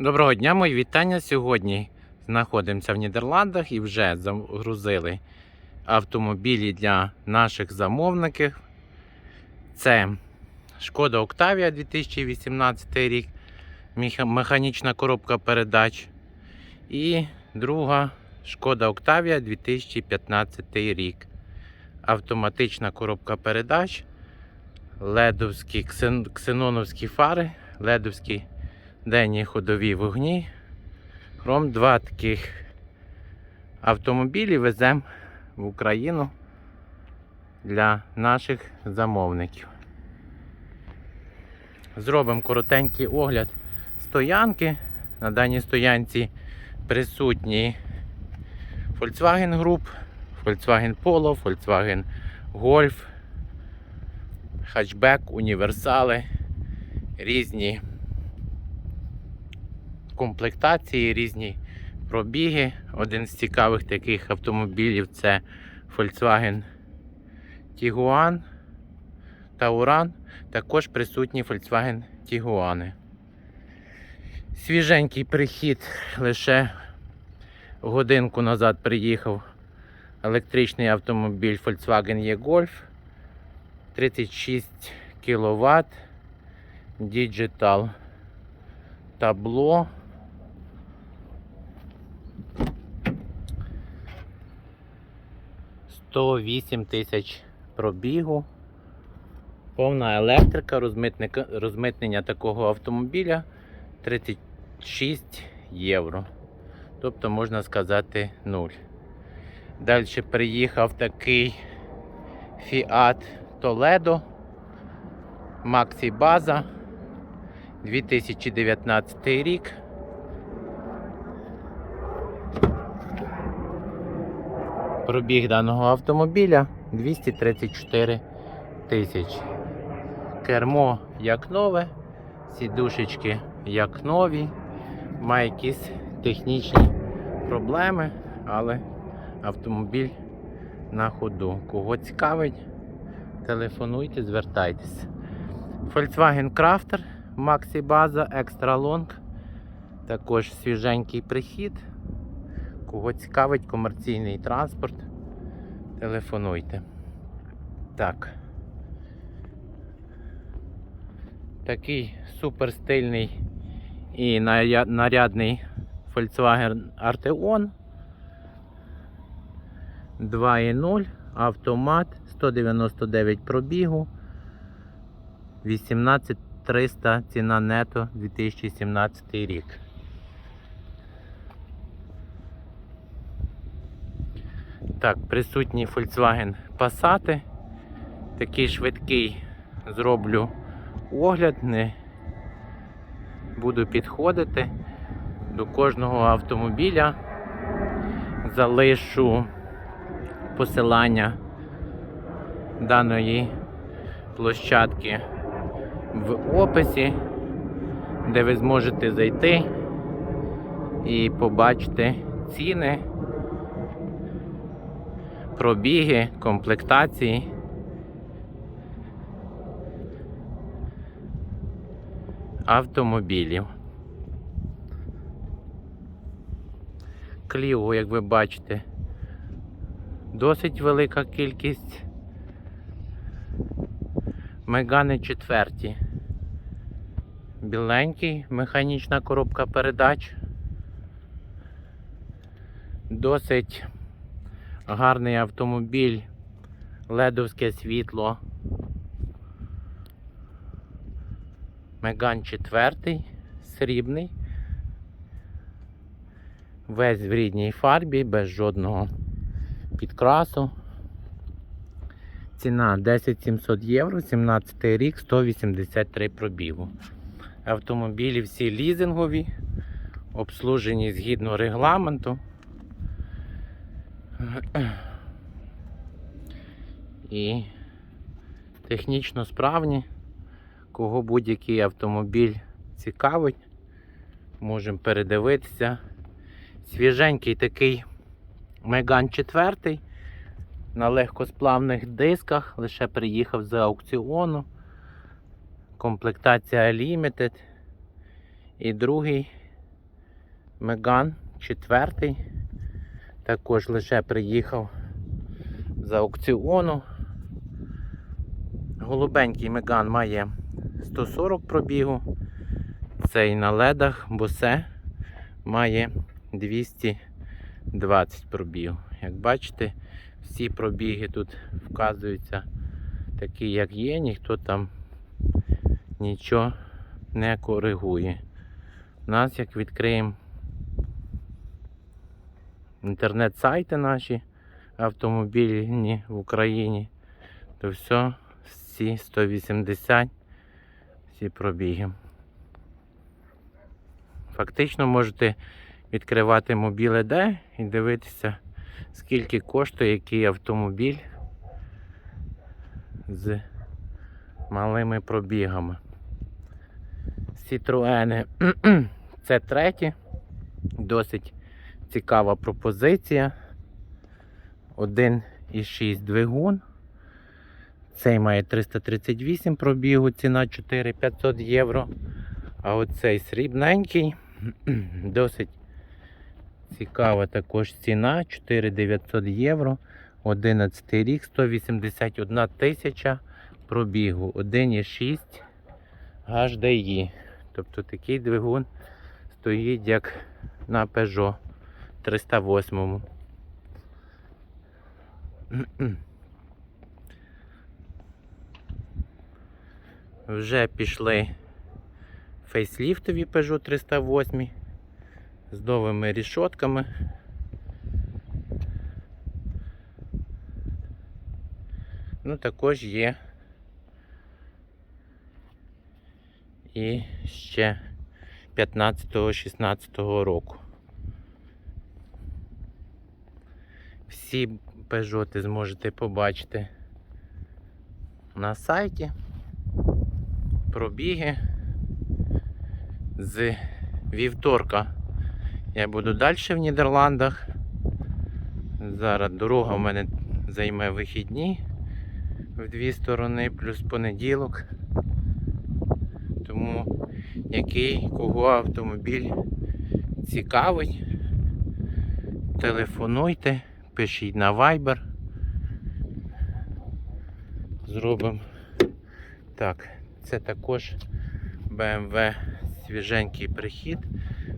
Доброго дня, мої вітання. Сьогодні знаходимося в Нідерландах і вже загрузили автомобілі для наших замовників. Це Шкода Октавія 2018 рік, механічна коробка передач. І друга Шкода Октавія 2015 рік. Автоматична коробка передач, ледовські ксеноновські фари, ледовські денні ходові вогні. Хром два таких автомобілі веземо в Україну для наших замовників. Зробимо коротенький огляд стоянки. На даній стоянці присутні Volkswagen Group, Volkswagen Polo, Volkswagen Golf, хатчбек, універсали, різні комплектації, різні пробіги. Один з цікавих таких автомобілів це Volkswagen Tiguan Tauran. Також присутні Volkswagen Tiguan. Свіженький прихід лише годинку назад приїхав електричний автомобіль Volkswagen E-Golf 36 кВт Digital табло. Сто вісім тисяч пробігу. Повна електрика, розмитнення такого автомобіля 36 євро. Тобто можна сказати 0. Далі приїхав такий Fiat Toledo Maxi База 2019 рік. Пробіг даного автомобіля 234 тисячі. Кермо як нове, сідушечки як нові. Має якісь технічні проблеми, але автомобіль на ходу. Кого цікавить, телефонуйте, звертайтеся. Volkswagen Crafter Maxi База Extra Long. Також свіженький прихід. Кого цікавить комерційний транспорт, телефонуйте. Так. Такий супер стильний і нарядний Volkswagen Arteon 2.0 автомат 199 пробігу 18300 ціна нето 2017 рік. Так, присутній Volkswagen Passat. Такий швидкий зроблю огляд, не буду підходити до кожного автомобіля. Залишу посилання даної площадки в описі, де ви зможете зайти і побачити ціни, пробіги, комплектації. Автомобілів. Кліо, як ви бачите, досить велика кількість. Мегани четверті. Біленький, механічна коробка передач. Досить гарний автомобіль, ледовське світло. Меган четвертий, срібний. Весь в рідній фарбі, без жодного підкрасу. Ціна 10 700 євро, 17 рік, 183 пробігу. Автомобілі всі лізингові, обслужені згідно регламенту. І технічно справні. Кого будь-який автомобіль цікавить, можемо передивитися. Свіженький такий Меган 4 на легкосплавних дисках, лише приїхав з аукціону. Комплектація Limited. І другий Меган четвертий. Також лише приїхав з аукціону. Голубенький Меган має 140 пробігу. Цей на ледах, босе має 220 пробігу. Як бачите, всі пробіги тут вказуються такі, як є, ніхто там нічого не коригує. У нас, як відкриємо інтернет-сайти наші автомобільні в Україні, то все, всі 180, всі пробіги. Фактично можете відкривати мобіле Д і дивитися, скільки коштує який автомобіль з малими пробігами. Citroen це третє. Досить цікава пропозиція. 1,6 двигун. Цей має 338 пробігу, ціна 4500 євро. А оцей срібненький, досить цікава також ціна 4900 євро. 11 рік, 181 тисяча пробігу, 1,6 HDI. Тобто такий двигун стоїть як на Peugeot 308. Вже пішли фейсліфтові Peugeot 308 з новими рішотками. Ну, також є і ще 15-16 року. Всі пежоти зможете побачити на сайті. Пробіги з вівторка. Я буду далі в Нідерландах. Зараз дорога в мене займе вихідні в дві сторони, плюс понеділок. Тому який кого автомобіль цікавить, телефонуйте, пишіть на Viber. Зробимо. Так, це також BMW свіженький прихід,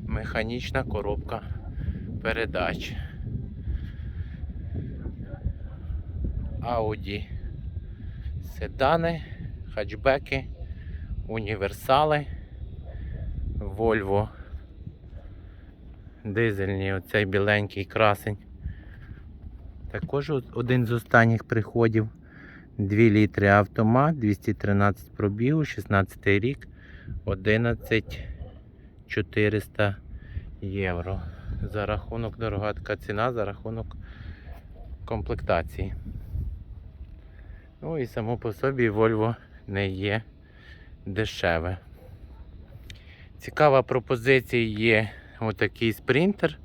механічна коробка передач. Audi седани, хатчбеки, універсали, Volvo. Дизельні, оцей біленький красень. Також один з останніх приходів. 2 літри автомат, 213 пробігу, 16 рік, 11 400 євро. За рахунок дорога така ціна, за рахунок комплектації. Ну і само по собі Volvo не є дешеве. Цікава пропозиція є отакий спринтер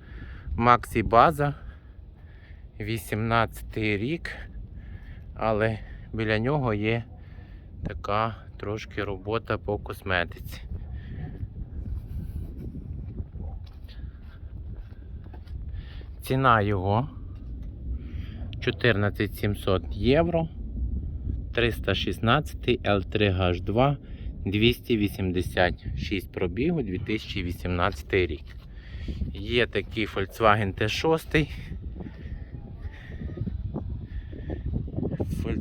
Maxi База 18 рік, але біля нього є така трошки робота по косметиці. Ціна його 14 700 євро. 316 L3H2 286 пробігу 2018 рік. Є такий Volkswagen T6.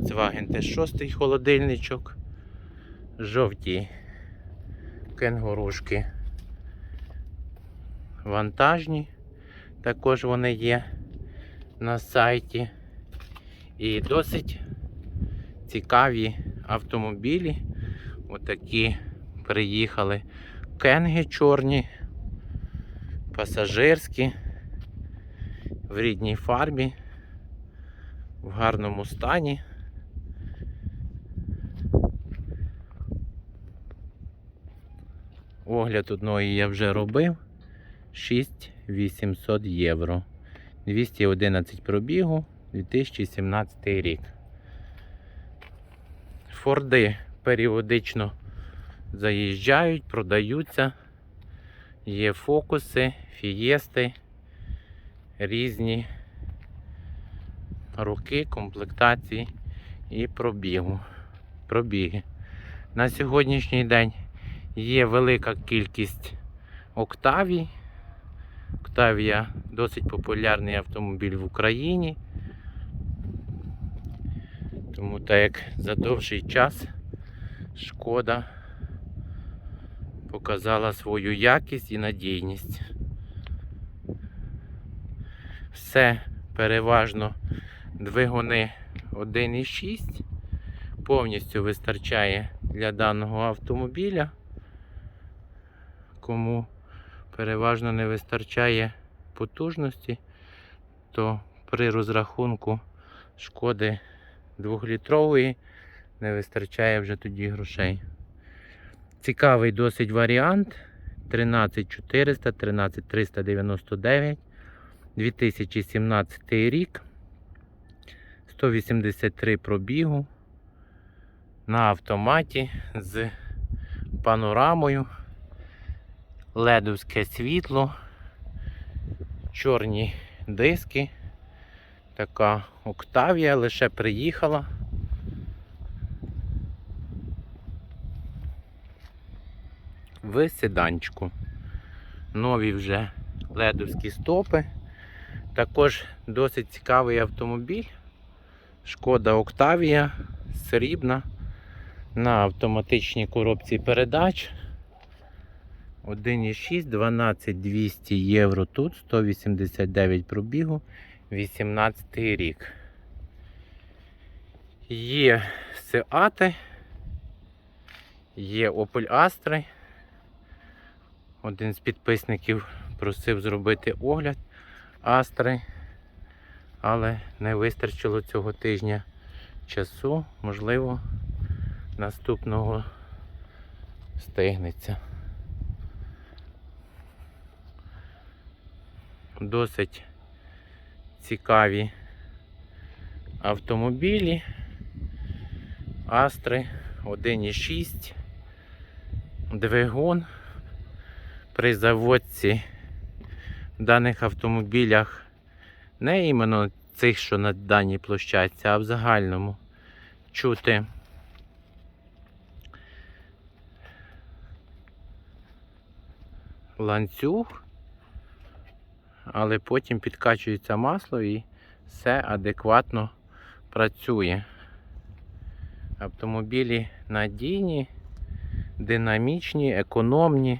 Volkswagen T6 холодильничок. Жовті кенгурушки. Вантажні. Також вони є на сайті. І досить цікаві автомобілі. Отакі приїхали кенги чорні, пасажирські, в рідній фарбі, в гарному стані. Огляд одної я вже робив. 6800 євро. 211 пробігу, 2017 рік. Форди періодично заїжджають, продаються. Є фокуси, фієсти, різні роки, комплектації і пробігу. пробіги. На сьогоднішній день є велика кількість Октавій. Октавія досить популярний автомобіль в Україні. Тому так як за довший час шкода показала свою якість і надійність. Все переважно двигуни 1,6 повністю вистачає для даного автомобіля. Кому переважно не вистачає потужності, то при розрахунку шкоди 2-літрової не вистачає вже тоді грошей. Цікавий досить варіант. 13400, 13399, 2017 рік, 183 пробігу на автоматі з панорамою, ледовське світло, чорні диски, така Октавія лише приїхала. В седанчику. Нові вже ледовські стопи. Також досить цікавий автомобіль. Шкода Октавія, срібна на автоматичній коробці передач. 1,6, 12200 євро тут, 189 пробігу, 18 рік. Є Сеати, є Opel Astra. Один з підписників просив зробити огляд Астри, але не вистачило цього тижня часу, можливо, наступного стигнеться. Досить цікаві автомобілі. Астри 1,6 двигун. При заводці в даних автомобілях не іменно цих, що на даній площадці, а в загальному чути ланцюг, але потім підкачується масло і все адекватно працює. Автомобілі надійні, динамічні, економні.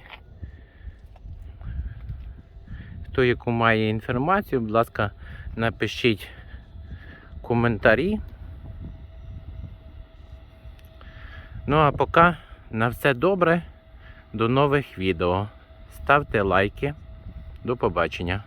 Хто яку має інформацію, будь ласка, напишіть коментарі. Ну а поки на все добре. До нових відео. Ставте лайки. До побачення.